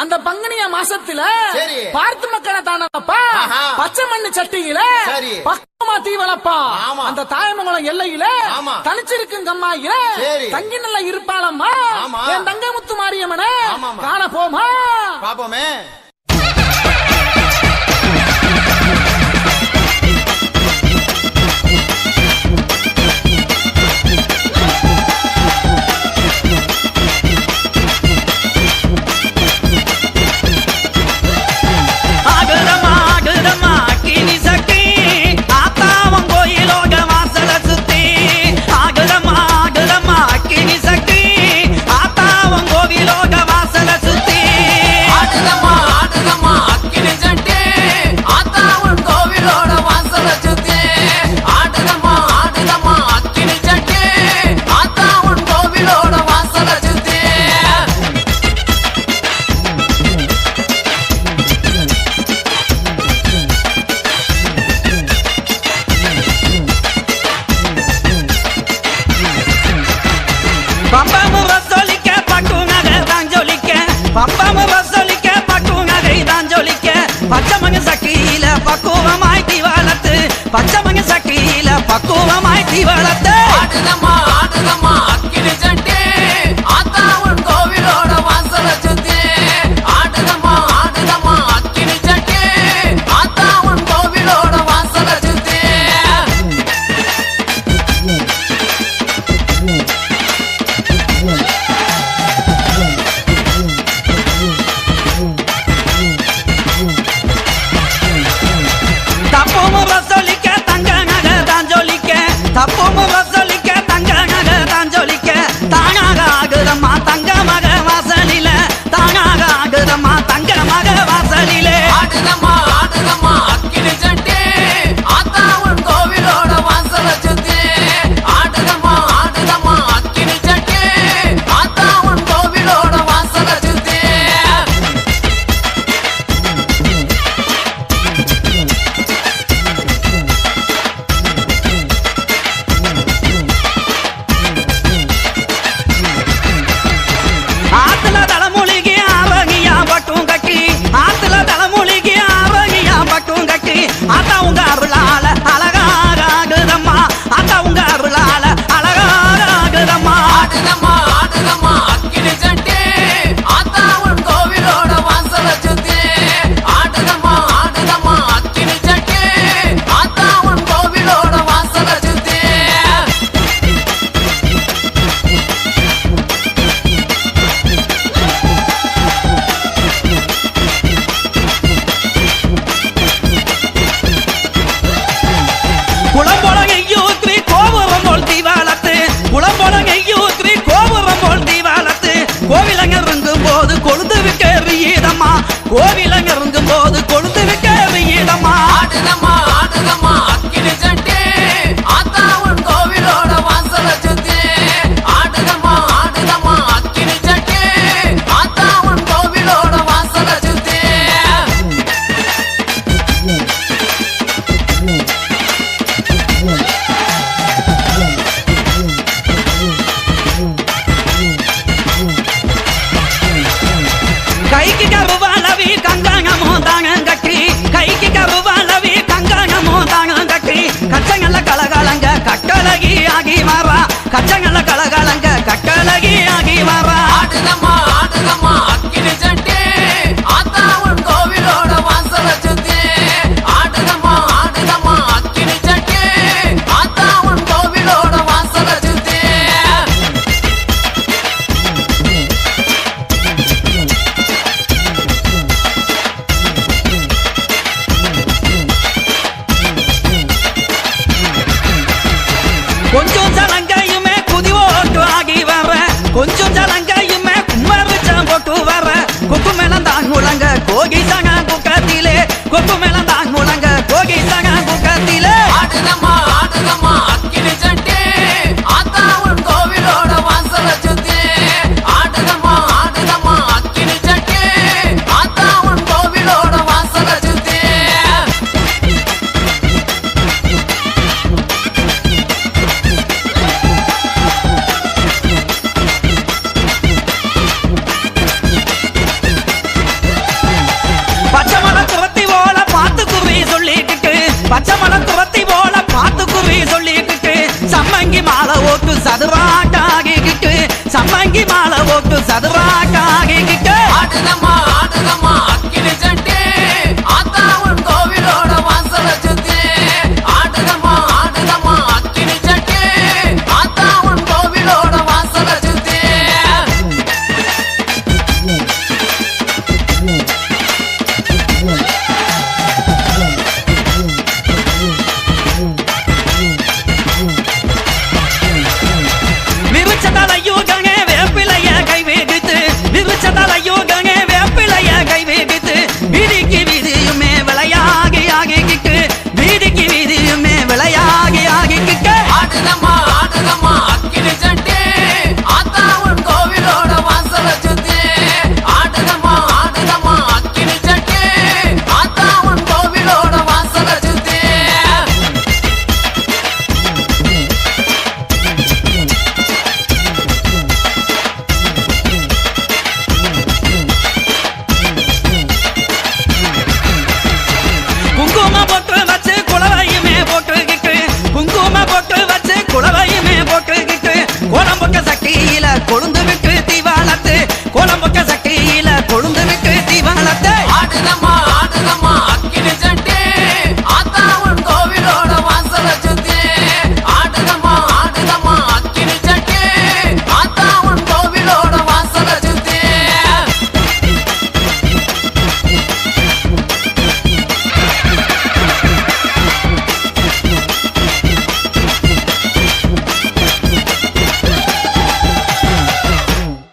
அந்த பங்குனிய மாசத்துல பார்த்து மக்களை தானப்பா? பச்சை மண்ணு சட்டியில பக்கமா தீவனப்பா அந்த தாயமங்கலம் எல்லையில தனிச்சிருக்கும் கம்மாயில தங்கி நல்ல இருப்பாளம்மா. என் தங்கமுத்து மாரியம்மனை காண போமா பாப்போமே. கொழுந்து விட்டு தீவாளத்து கோலம்புக்க சக்தி